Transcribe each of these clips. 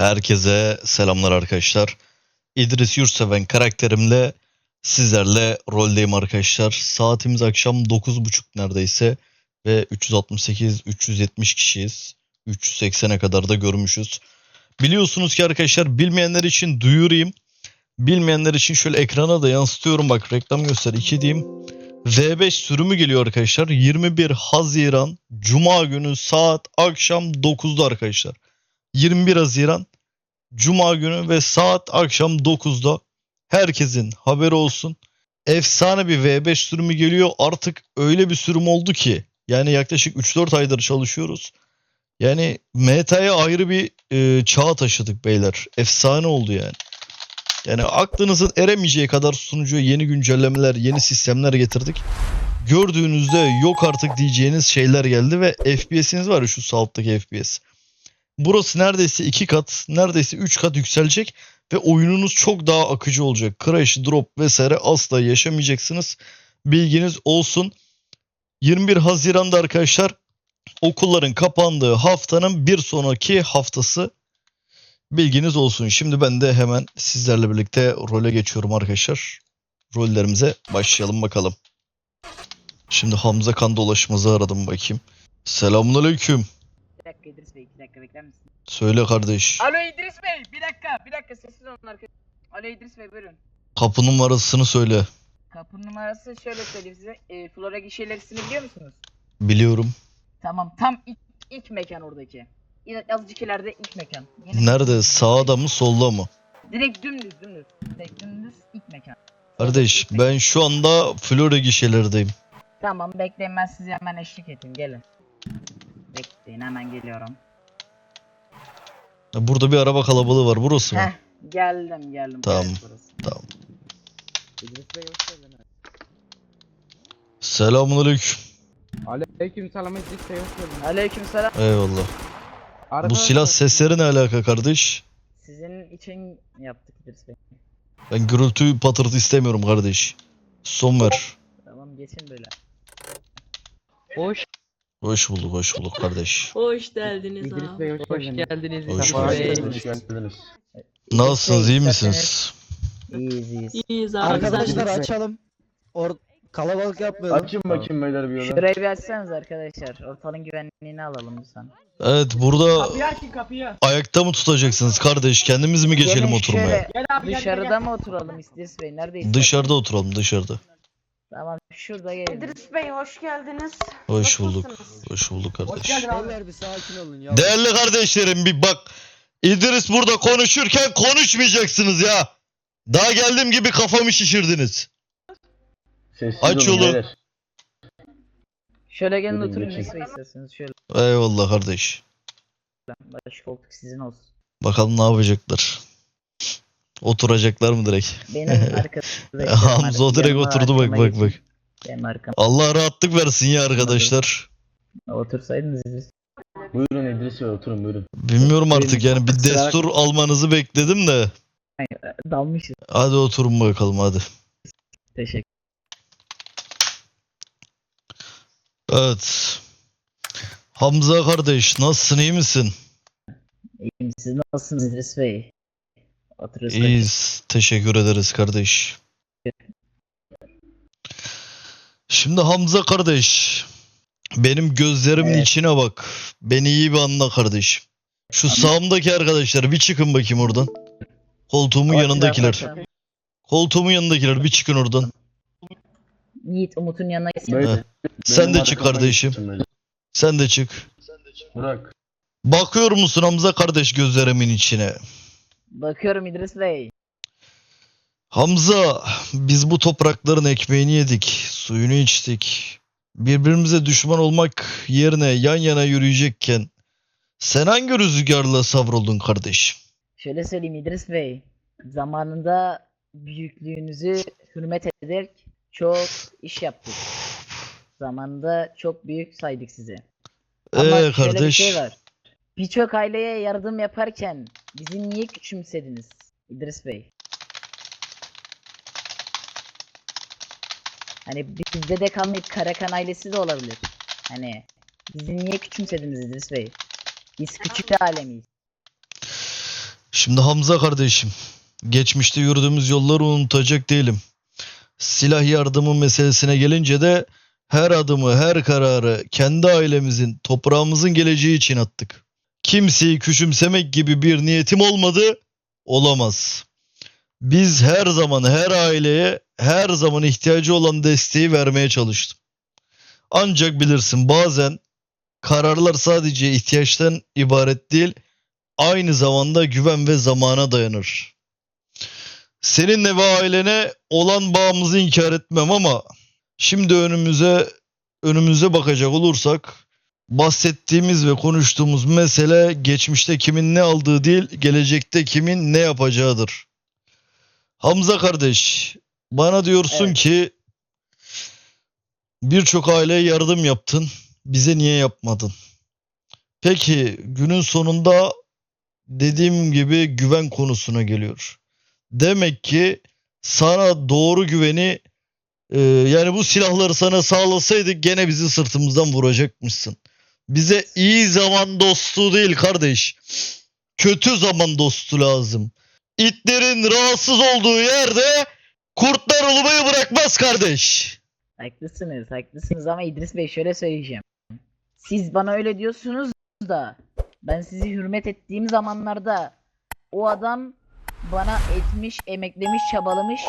Herkese selamlar arkadaşlar. İdris Yurtseven karakterimle sizlerle roldeyim arkadaşlar. Saatimiz akşam 9.30 neredeyse ve 368-370 kişiyiz. 380'e kadar da görmüşüz. Biliyorsunuz ki arkadaşlar bilmeyenler için duyurayım. Bilmeyenler için şöyle ekrana da yansıtıyorum bak reklam göster 2 diyeyim. V5 sürümü geliyor arkadaşlar. 21 Haziran Cuma günü saat akşam 9'da arkadaşlar. 21 Haziran Cuma günü ve saat akşam 9'da herkesin haberi olsun. Efsane bir V5 sürümü geliyor. Artık öyle bir sürüm oldu ki yani yaklaşık 3-4 aydır çalışıyoruz. Yani meta'ya ayrı bir e, çağ taşıdık beyler. Efsane oldu yani. Yani aklınızın eremeyeceği kadar sunucuya yeni güncellemeler, yeni sistemler getirdik. Gördüğünüzde yok artık diyeceğiniz şeyler geldi ve FPS'iniz var ya şu sağ alttaki FPS. Burası neredeyse iki kat, neredeyse üç kat yükselecek ve oyununuz çok daha akıcı olacak. Crash, drop vesaire asla yaşamayacaksınız. Bilginiz olsun. 21 Haziran'da arkadaşlar okulların kapandığı haftanın bir sonraki haftası bilginiz olsun. Şimdi ben de hemen sizlerle birlikte role geçiyorum arkadaşlar. Rollerimize başlayalım bakalım. Şimdi Hamza kan dolaşmazı aradım bakayım. Selamünaleyküm. Dakika İdris Bey, iki dakika bekler misin? Söyle kardeş. Alo İdris Bey, bir dakika, bir dakika sessiz olun arkadaşlar. Alo İdris Bey buyurun. Kapı numarasını söyle. Kapı numarası şöyle söyleyeyim size. E, Flora gişelerisini biliyor musunuz? Biliyorum. Tamam, tam ilk, ilk mekan oradaki. Azıcık ileride ilk mekan. Yine- Nerede? Sağda mı solda mı? Direkt dümdüz, dümdüz. Direkt dümdüz ilk mekan. Kardeş ben şu anda Flora gişelerdeyim. Tamam, bekleyin ben size hemen eşlik edeyim, gelin. Bekleyin, hemen geliyorum. Burada bir araba kalabalığı var. Burası mı? Heh, geldim, geldim. Tamam. Evet, burası. Tamam. Selamünaleyküm. Aleyküm selam İdris Bey hoş geldiniz. Aleykümselam. Eyvallah. Bu Arkadaşlar, silah sesleri ne alaka kardeş? Sizin için yaptık İdris Bey. Ben gürültü patırtı istemiyorum kardeş. Son ver. Tamam, geçin böyle. Hoş, Hoş bulduk, hoş bulduk kardeş. hoş geldiniz İdris abi. Bey hoş, Hoş geldiniz. geldiniz. Hoş İdris bulduk. Bey. Hoş geldiniz. Nasılsınız, iyi misiniz? İyiyiz, iyiyiz. İyiyiz abi. Arkadaşlar açalım. Or kalabalık yapmayalım. Açın bakayım beyler bir yola. Şurayı bir açsanız arkadaşlar. Ortalığın güvenliğini alalım lütfen. Evet, burada Kapıyı açın kapıyı. ayakta mı tutacaksınız kardeş? Kendimiz mi geçelim Gelin oturmaya? şöyle Gel abi gel, Dışarıda gel, mı oturalım İdris Bey? Neredeyiz? Dışarıda oturalım, dışarıda. Tamam şurada gelin. İdris Bey hoş geldiniz. Hoş bulduk. Nasılsınız? Hoş bulduk Hoş kardeş. geldin abi. Beyler bir sakin olun ya. Değerli kardeşlerim bir bak. İdris burada konuşurken konuşmayacaksınız ya. Daha geldiğim gibi kafamı şişirdiniz. Sessiz Aç olun yolu. beyler. Şöyle gelin Buyurun, oturun geçin. İdris Bey isterseniz. Şöyle. Eyvallah kardeş. Baş koltuk sizin olsun. Bakalım ne yapacaklar. Oturacaklar mı direkt? Benim arkadaşım. Hamza direkt oturdu bak bak bak. Benim arkam. Allah rahatlık versin ya arkadaşlar. Otursaydınız İdris. Buyurun İdris Bey oturun buyurun. Bilmiyorum artık yani bir destur almanızı bekledim de. Dalmışız. Hadi oturun bakalım hadi. Teşekkür Evet. Hamza kardeş nasılsın iyi misin? ederim. Siz nasılsınız İdris Bey? Oturuyoruz. İyiyiz. Teşekkür ederiz kardeş. Şimdi Hamza kardeş. Benim gözlerimin Evet. içine bak. Beni iyi bir anla kardeş. Şu sağımdaki arkadaşlar bir çıkın bakayım oradan. Koltuğumun yanındakiler. Koltuğumun yanındakiler bir çıkın oradan. Yiğit Umut'un yanına gitsin. Böyle- Heh. Sen Benim de çık arkamdan kardeşim. beyler. Sen de çık. Burak. Bakıyor musun Hamza kardeş gözlerimin içine? Bakıyorum İdris Bey. Hamza, biz bu toprakların ekmeğini yedik, suyunu içtik. Birbirimize düşman olmak yerine yan yana yürüyecekken sen hangi rüzgarla savruldun kardeş? Şöyle söyleyeyim İdris Bey. Zamanında büyüklüğünüzü hürmet ederek çok iş yaptık. Zamanında çok büyük saydık sizi. Ama Ee şöyle bir kardeş, şey var. Birçok aileye yardım yaparken bizi niye küçümsediniz İdris Bey? Hani bizde de kalmayıp Karakan ailesi de olabilir. Hani bizi niye küçümsediniz İdris Bey? Biz küçük bir alemiyiz. Şimdi Hamza kardeşim, geçmişte yürüdüğümüz yolları unutacak değilim. Silah yardımı meselesine gelince de her adımı, her kararı kendi ailemizin, toprağımızın geleceği için attık. Kimseyi küçümsemek gibi bir niyetim olmadı, olamaz. Biz her zaman her aileye her zaman ihtiyacı olan desteği vermeye çalıştım. Ancak bilirsin bazen kararlar sadece ihtiyaçtan ibaret değil, aynı zamanda güven ve zamana dayanır. Seninle ve ailene olan bağımızı inkar etmem ama şimdi önümüze önümüze bakacak olursak bahsettiğimiz ve konuştuğumuz mesele geçmişte kimin ne aldığı değil, gelecekte kimin ne yapacağıdır. Hamza kardeş, bana diyorsun Evet. ki birçok aileye yardım yaptın. Bize niye yapmadın? Peki günün sonunda dediğim gibi güven konusuna geliyor. Demek ki sana doğru güveni e, yani bu silahları sana sağlasaydık gene bizi sırtımızdan vuracakmışsın. Bize iyi zaman dostu değil kardeş. Kötü zaman dostu lazım. İtlerin rahatsız olduğu yerde kurtlar ulumayı bırakmaz kardeş. Haklısınız, haklısınız ama İdris Bey şöyle söyleyeceğim. Siz bana öyle diyorsunuz da ben sizi hürmet ettiğim zamanlarda o adam bana etmiş, emeklemiş, çabalamış.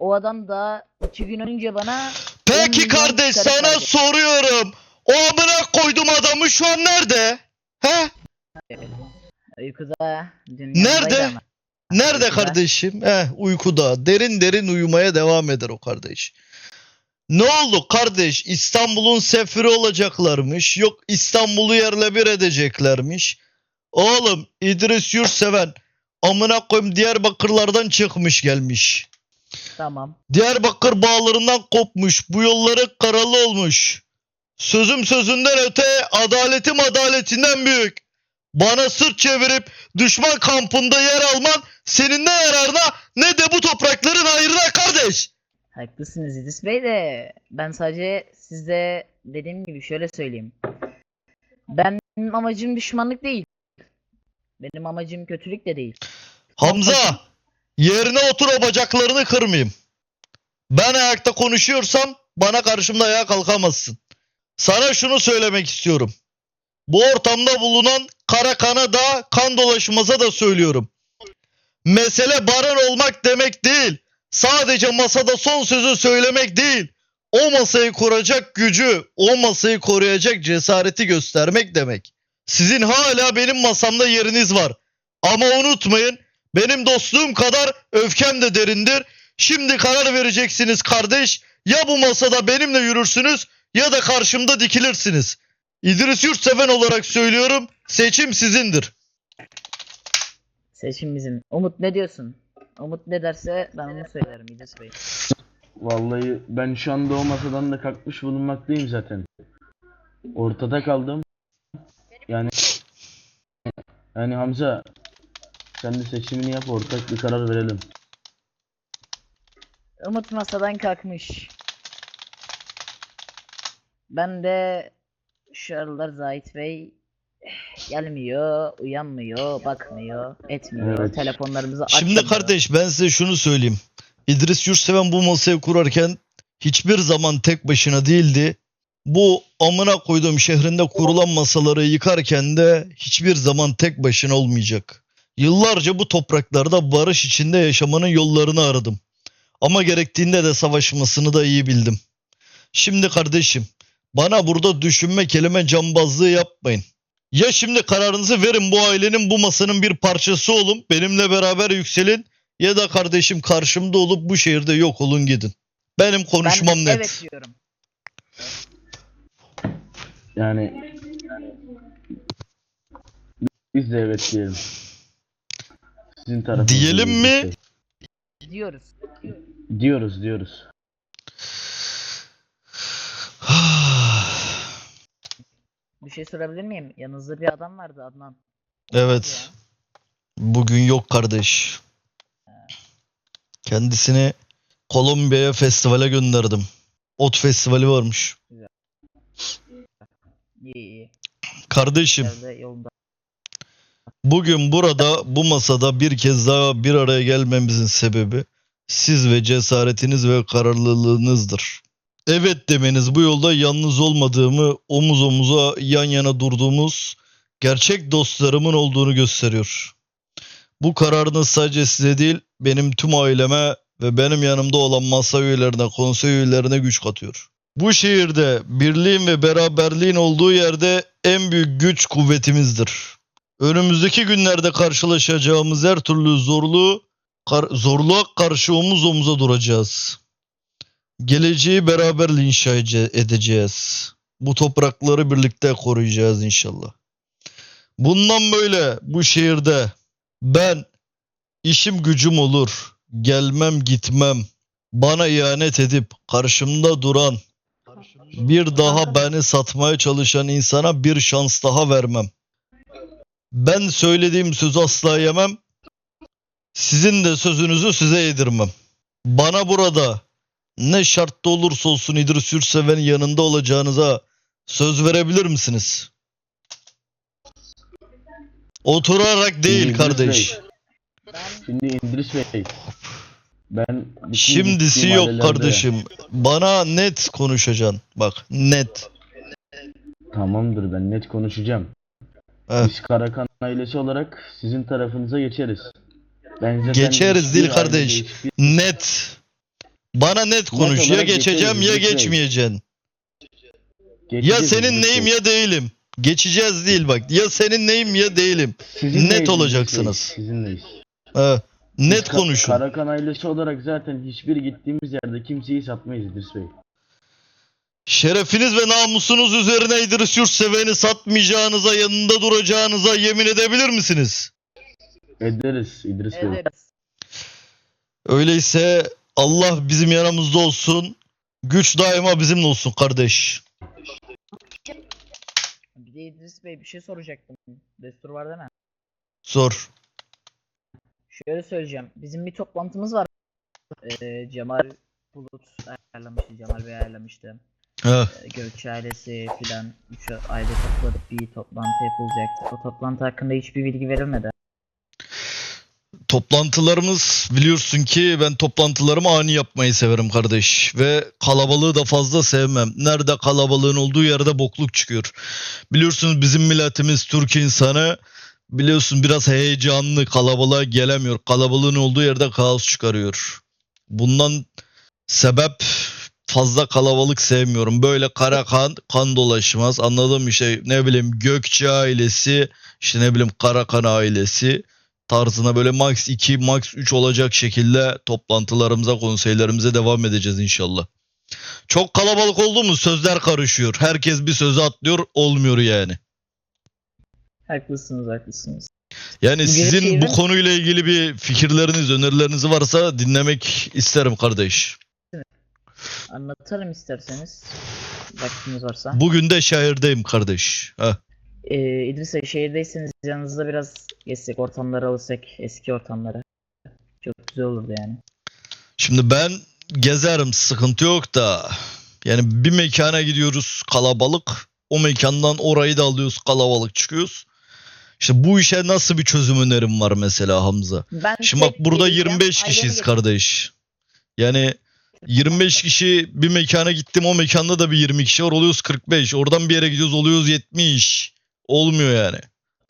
O adam da iki gün önce bana Peki kardeş sana soruyorum. O amına koydum adamı şu an nerede? He? uykuda Nerede? ama. Nerede Uykuda. kardeşim? Eh uykuda. Derin derin uyumaya devam eder o kardeş. Ne oldu kardeş? İstanbul'un sefiri olacaklarmış. Yok İstanbul'u yerle bir edeceklermiş. Oğlum İdris Yurtseven amına koyayım Diyarbakırlardan çıkmış gelmiş. Tamam. Diyarbakır bağlarından kopmuş. Bu yolları karalı olmuş. Sözüm sözünden öte, adaletim adaletinden büyük. Bana sırt çevirip düşman kampında yer alman senin ne yararına ne de bu toprakların hayrına kardeş. Haklısınız İdris Bey de ben sadece size dediğim gibi şöyle söyleyeyim. Benim amacım düşmanlık değil. Benim amacım kötülük de değil. Hamza yerine otur o bacaklarını kırmayayım. Ben ayakta konuşuyorsam bana karşımda ayağa kalkamazsın. Sana şunu söylemek istiyorum. Bu ortamda bulunan kara kana da kan dolaşmaza da söylüyorum. Mesele baron olmak demek değil. Sadece masada son sözü söylemek değil. O masayı kuracak gücü, o masayı koruyacak cesareti göstermek demek. Sizin hala benim masamda yeriniz var. Ama unutmayın benim dostluğum kadar öfkem de derindir. Şimdi karar vereceksiniz kardeş. Ya bu masada benimle yürürsünüz ya da karşımda dikilirsiniz. İdris Yurtseven olarak söylüyorum. Seçim sizindir. Seçim bizim. Umut ne diyorsun? Umut ne derse ben onu söylerim İdris Bey. Vallahi ben şu anda o masadan da kalkmış bulunmaktayım zaten. Ortada kaldım. Yani yani Hamza sen de seçimini yap ortak bir karar verelim. Umut masadan kalkmış. Ben de şu aralar Zahit Bey gelmiyor, uyanmıyor, bakmıyor, etmiyor. Evet. Telefonlarımızı Şimdi açmıyor. kardeş ben size şunu söyleyeyim. İdris Yurtseven bu masayı kurarken hiçbir zaman tek başına değildi. Bu amına koyduğum şehrinde kurulan masaları yıkarken de hiçbir zaman tek başına olmayacak. Yıllarca bu topraklarda barış içinde yaşamanın yollarını aradım. Ama gerektiğinde de savaşmasını da iyi bildim. Şimdi kardeşim bana burada düşünme kelime cambazlığı yapmayın. Ya şimdi kararınızı verin bu ailenin bu masanın bir parçası olun benimle beraber yükselin ya da kardeşim karşımda olup bu şehirde yok olun gidin. Benim Ben konuşmam net. Evet diyorum. Yani biz de evet diyelim. Sizin tarafınız. Diyelim mi? Diyoruz. Diyoruz diyoruz. Bir şey sorabilir miyim? Yanınızda bir adam vardı Adnan. evet. Bugün yok kardeş. Kendisini Kolombiya'ya festivale gönderdim. Ot festivali varmış. İyi iyi. Kardeşim Nerede. Bugün burada bu masada bir kez daha bir araya gelmemizin sebebi siz ve cesaretiniz ve kararlılığınızdır. Evet demeniz bu yolda yalnız olmadığımı, omuz omuza yan yana durduğumuz gerçek dostlarımın olduğunu gösteriyor. Bu kararınız sadece size değil, benim tüm aileme ve benim yanımda olan masa üyelerine, konsey üyelerine güç katıyor. Bu şehirde birliğin ve beraberliğin olduğu yerde en büyük güç kuvvetimizdir. Önümüzdeki günlerde karşılaşacağımız her türlü zorluğu kar- zorluğa karşı omuz omuza duracağız. Geleceği beraber inşa ece- edeceğiz. Bu toprakları birlikte koruyacağız inşallah. Bundan böyle bu şehirde ben işim gücüm olur. Gelmem gitmem. Bana ihanet edip karşımda duran bir daha beni satmaya çalışan insana bir şans daha vermem. Ben söylediğim sözü asla yemem. Sizin de sözünüzü size yedirmem. Bana burada ne şartta olursa olsun İdris Yurtseven'in yanında olacağınıza söz verebilir misiniz? Oturarak değil İdris kardeş. Bey, Şimdi İdris Bey. Ben bütün Şimdisi gittiğim yok ailelerde- kardeşim. Bana net konuşacaksın. Bak net. Tamamdır ben net konuşacağım. Heh. Biz Karakan ailesi olarak sizin tarafınıza geçeriz. Ben zaten Geçeriz hiçbir değil ailede kardeş. hiçbir- Net. Bana net konuş. Ya geçeceğim ya geçmeyeceksin. Ya senin neyim ya değilim. Geçeceğiz değil bak. Ya senin neyim ya değilim. Sizin net olacaksınız. Sizinleyiz. Biz net Ka- konuşun. Karakan ailesi olarak zaten hiçbir gittiğimiz yerde kimseyi satmayız İdris Bey. Şerefiniz ve namusunuz üzerine İdris Yurtseven'i satmayacağınıza, yanında duracağınıza yemin edebilir misiniz? Ederiz İdris Bey. evet. Öyleyse Allah bizim yanımızda olsun. Güç daima bizimle olsun kardeş. Bir de İdris Bey bir şey soracaktım. Destur var değil mi? Sor. Şöyle söyleyeceğim. Bizim bir toplantımız var. Ee, Cemal Bulut ayarlamıştı. Cemal Bey ayarlamıştı. Ha, Ee, Gökçe ailesi filan. Üç aile topladık bir toplantı yapılacaktı. O toplantı hakkında hiçbir bilgi verilmedi. Toplantılarımız biliyorsun ki ben toplantılarımı ani yapmayı severim kardeş. Ve kalabalığı da fazla sevmem. Nerede kalabalığın olduğu yerde bokluk çıkıyor. Biliyorsunuz bizim milletimiz Türk insanı biliyorsun biraz heyecanlı kalabalığa gelemiyor. Kalabalığın olduğu yerde kaos çıkarıyor. Bundan sebep fazla kalabalık sevmiyorum. Böyle kara kan, kan dolaşmaz. Anladığım şey ne bileyim Gökçe ailesi, işte ne bileyim Karakan ailesi tarzına böyle max 2, max 3 olacak şekilde toplantılarımıza, konseylerimize devam edeceğiz inşallah. Çok kalabalık oldu mu sözler karışıyor. Herkes bir sözü atlıyor, olmuyor yani. Haklısınız haklısınız. Yani Bu sizin bu Genişehir'in- konuyla ilgili bir fikirleriniz, önerileriniz varsa dinlemek isterim kardeş. Anlatalım isterseniz. Vaktiniz varsa. Bugün de şehirdeyim kardeş. Heh. Ee, İdris Bey şehirdeyseniz yanınızda biraz gezsek ortamları alırsak eski ortamları. Çok güzel olurdu yani. Şimdi ben gezerim sıkıntı yok da yani bir mekana gidiyoruz kalabalık o mekandan orayı da alıyoruz kalabalık çıkıyoruz. İşte bu işe nasıl bir çözüm önerim var mesela Hamza? Ben Şimdi bak burada geleceğim, 25 ailemi kişiyiz kardeş. Yani 25 kişi bir mekana gittim o mekanda da bir 20 kişi var oluyoruz 45. Oradan bir yere gidiyoruz oluyoruz 70. Olmuyor yani.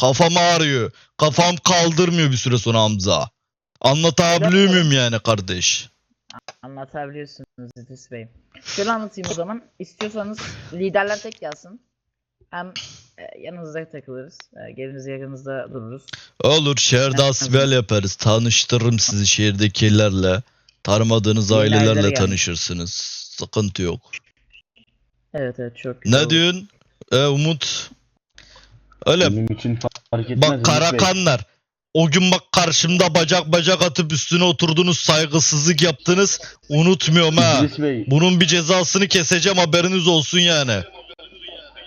Kafam ağrıyor. Kafam kaldırmıyor bir süre sonra Hamza. Anlatabiliyor muyum yani kardeş? Anlatabiliyorsunuz İdris Bey. Şöyle anlatayım o zaman. İstiyorsanız liderler tek gelsin. Hem e, yanınızda takılırız. E, geliniz yakınızda dururuz. Olur şehirde asbel yaparız. Tanıştırırım sizi şehirdekilerle. Tanımadığınız ailelerle aileler yani. tanışırsınız. Sıkıntı yok. Evet evet çok güzel Ne olur. diyorsun? E, Umut? Öyle Benim için fark etmez Bak Bey. Karakanlar. O gün bak karşımda bacak bacak atıp üstüne oturdunuz saygısızlık yaptınız. Unutmuyorum ha. İdris Bey, Bunun bir cezasını keseceğim haberiniz olsun yani.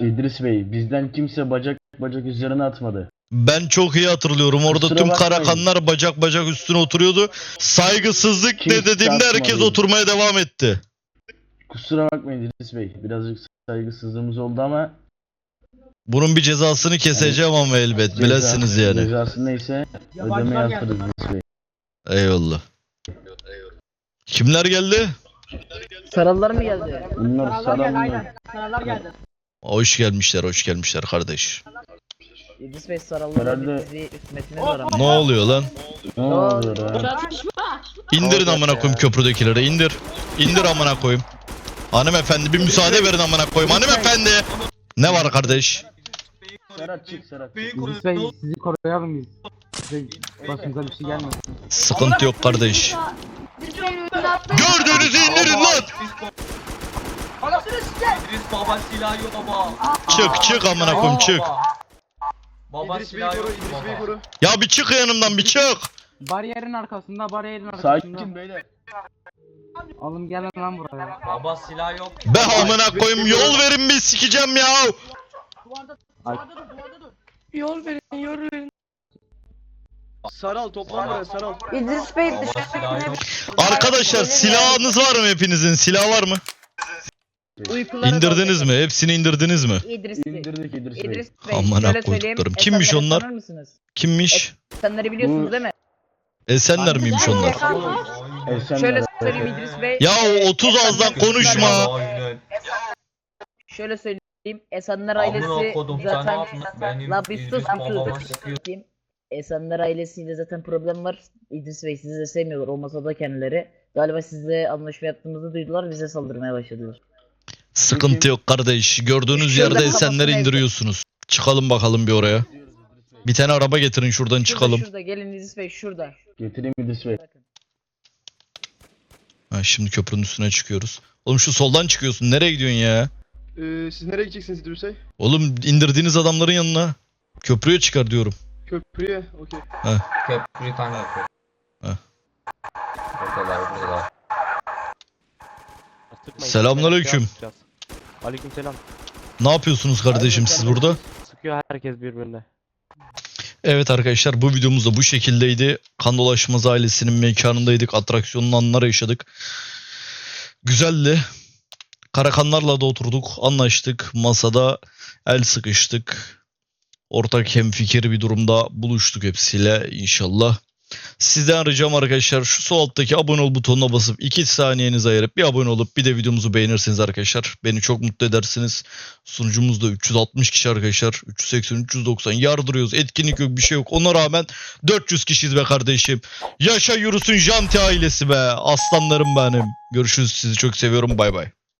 İdris Bey bizden kimse bacak bacak üzerine atmadı. Ben çok iyi hatırlıyorum. Orada Kusura tüm bakmayın. Karakanlar bacak bacak üstüne oturuyordu. Saygısızlık Kimse ne dediğimde herkes atmadı. oturmaya devam etti. Kusura bakmayın İdris Bey. Birazcık saygısızlığımız oldu ama Bunun bir cezasını keseceğim ama elbet. Bilesiniz Ceza- yani. Cezası neyse ödeme İdris Bey. Eyvallah. Kimler geldi? Sarıllar mı geldi? Bunlar saramlı. Hoş gelmişler, hoş gelmişler kardeş. İdris Bey üst metniniz var ama. Ne oluyor lan? Ne oluyor ha? İndirin amına koyayım köprüdekileri. indir. İndir amına koyayım. Hanımefendi bir müsaade verin amına koyayım. Hanımefendi. Ne var kardeş? Serhat çık Serhat. İdris Bey sizi koruyalım biz. Size başınıza bir şey gelmesin. Sıkıntı yok kardeş. Gördüğünüzü indirin lan. İdris baba silahı yok baba. Çık çık amına koyayım çık. Baba silahı yok baba. Ya bir çık yanımdan bir çık. Bariyerin arkasında, bariyerin arkasında. Sakin beyler. Alın gelin lan buraya. Baba silah yok. Be amına koyayım yol verin bir sikeceğim ya. Yol verin, yol verin. Saral toplan buraya saral. İdris Bey yok. Arkadaşlar silahınız var mı hepinizin? Silah var mı? uykulara İndirdiniz mi? Hepsini indirdiniz mi? İdris Bey. İndirdik İdris Bey. İdris Bey. Amına şöyle söyleyeyim, koyduklarım. Kimmiş Esenler'i onlar? tanır mısınız? Kimmiş? Esenleri biliyorsunuz Bu- değil mi? Esenler miymiş onlar? Esenler. Şöyle söyleyeyim İdris Bey. Ya o 30 ağızdan konuşma. Aynen. Şöyle söyleyeyim. Esenler Amına ailesi kodum sen ne zaten? Benim La bir İdris sus, bir babama sus. sıkıyor. Kim? Esenler ailesiyle zaten problem var. İdris Bey sizi de sevmiyorlar. O masada kendileri. Galiba sizle anlaşma yaptığımızı duydular. Bize saldırmaya başladılar. Sıkıntı yok kardeş. Gördüğünüz Şurada yerde Esenleri kafasına indiriyorsunuz. Çıkalım bakalım bir oraya. Bir tane araba getirin şuradan Şurada, çıkalım. Şurada gelin İdris Bey şurada. Getireyim İdris Bey. Bakın. Ha, şimdi köprünün üstüne çıkıyoruz. Oğlum şu soldan çıkıyorsun. Nereye gidiyorsun ya? Ee, siz nereye gideceksiniz İdris Bey? Oğlum indirdiğiniz adamların yanına. Köprüye çıkar diyorum. Köprüye. Okey. Köprüyü tane yapıyor. Heh. Buradalar buradalar. Selamünaleyküm. Aleyküm selam. Ne yapıyorsunuz kardeşim siz burada? Sıkıyor herkes birbirine. Evet arkadaşlar bu videomuz da bu şekildeydi. Kan Dolaşmaz ailesinin mekanındaydık. Atraksiyonlu anlar yaşadık. Güzeldi. Karakanlarla da oturduk. Anlaştık. Masada el sıkıştık. Ortak hemfikir bir durumda buluştuk hepsiyle inşallah. Sizden ricam arkadaşlar şu sol alttaki abone ol butonuna basıp 2 saniyenizi ayırıp bir abone olup bir de videomuzu beğenirseniz arkadaşlar beni çok mutlu edersiniz. Sunucumuzda 360 kişi arkadaşlar. 380 390 yardırıyoruz. Etkinlik yok bir şey yok. Ona rağmen 400 kişiyiz be kardeşim. Yaşa yürüsün Janti ailesi be. Aslanlarım benim. Görüşürüz. Sizi çok seviyorum. Bay bay.